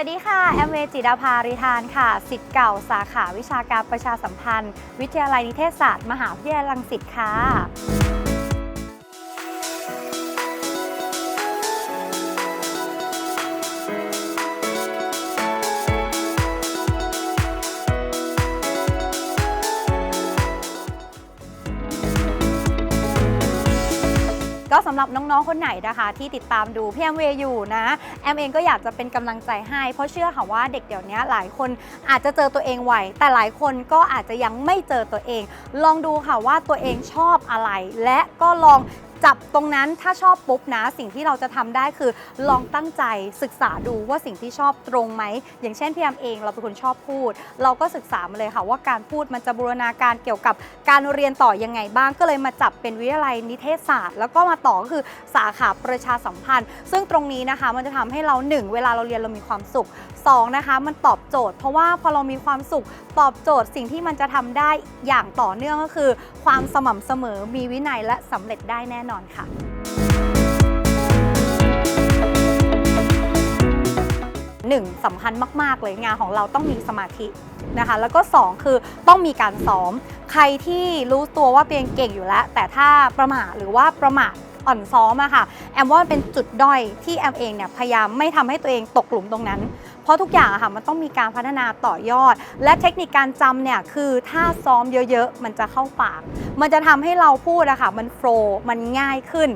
วัสดีค่ะ แอมเวจิดาภาริธานค่ะสิทธิ์เก่าสาขาวิชาการประชาสัมพันธ์ วิทยาลัยนิเทศศาสตร์ มหาวิทยาลัยรังสิตค่ะ ก็สำหรับน้องๆคนไหนนะคะ ที่ติดตามดูพี่แอมเวย์อยู่นะแอมเองก็อยากจะเป็นกำลังใจให้ เพราะเชื่อค่ะว่าเด็กเดี๋ยวนี้หลายคนอาจจะเจอตัวเองไวแต่หลายคนก็อาจจะยังไม่เจอตัวเอง ลองดูค่ะว่าตัวเองชอบอะไร และก็ลอง จับตรงนั้นถ้าชอบปุ๊บนะ สิ่งที่เราจะทำได้คือลองตั้งใจศึกษาดูว่าสิ่งที่ชอบตรงไหม อย่างเช่นพี่แอมเองเราเป็นคนชอบพูด เราก็ศึกษามาเลยค่ะว่าการพูดมันจะบูรณาการเกี่ยวกับการเรียนต่อยังไงบ้าง ก็เลยมาจับเป็นวิทยาลัยนิเทศศาสตร์ แล้วก็มาต่อก็คือสาขาประชาสัมพันธ์ ซึ่งตรงนี้นะคะมันจะทำให้เราหนึ่งเวลาเราเรียนเรามีความสุขสองนะคะ มันตอบโจทย์ เพราะว่าพอเรามีความสุขตอบโจทย์สิ่งที่มันจะทำได้อย่างต่อเนื่องก็คือ ความสม่ำเสมอมีวินัยและสำเร็จได้แน่นอนค่ะหนึ่งสำคัญมาก ๆ เลยงานของเราต้องมีสมาธินะคะ แล้วก็ 2 คือต้องมีการซ้อม ใครที่รู้ตัวว่าตัวเองเก่งอยู่แล้ว แต่ถ้าประมาทหรือว่าประมาทอ่อนซ้อมอะค่ะ แอมว่ามันเป็นจุดด้อยที่แอมเองเนี่ยพยายามไม่ทำให้ตัวเองตกหลุมตรงนั้น ราะทุกอย่างอะค่ะมันต้องมีการพัฒนาต่อยอด และเทคนิคการจำเนี่ยคือถ้าซ้อมเยอะๆ มันจะเข้าปาก มันจะทำให้เราพูดอะค่ะมันโฟล์มันง่ายขึ้น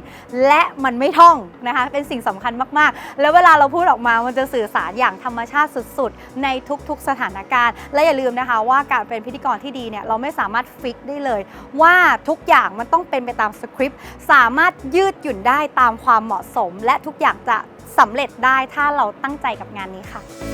และมันไม่ท่องนะคะเป็นสิ่งสำคัญมากๆ แล้วเวลาเราพูดออกมามันจะสื่อสารอย่างธรรมชาติสุดๆ ในทุกๆ สถานการณ์ และอย่าลืมนะคะว่าการเป็นพิธีกรที่ดีเนี่ยเราไม่สามารถฟิกได้เลย ว่าทุกอย่างมันต้องเป็นไปตามสคริปต์สามารถยืดหยุ่นได้ตามความเหมาะสม และทุกอย่างจะ สำเร็จได้ถ้าเราตั้งใจกับงานนี้ค่ะ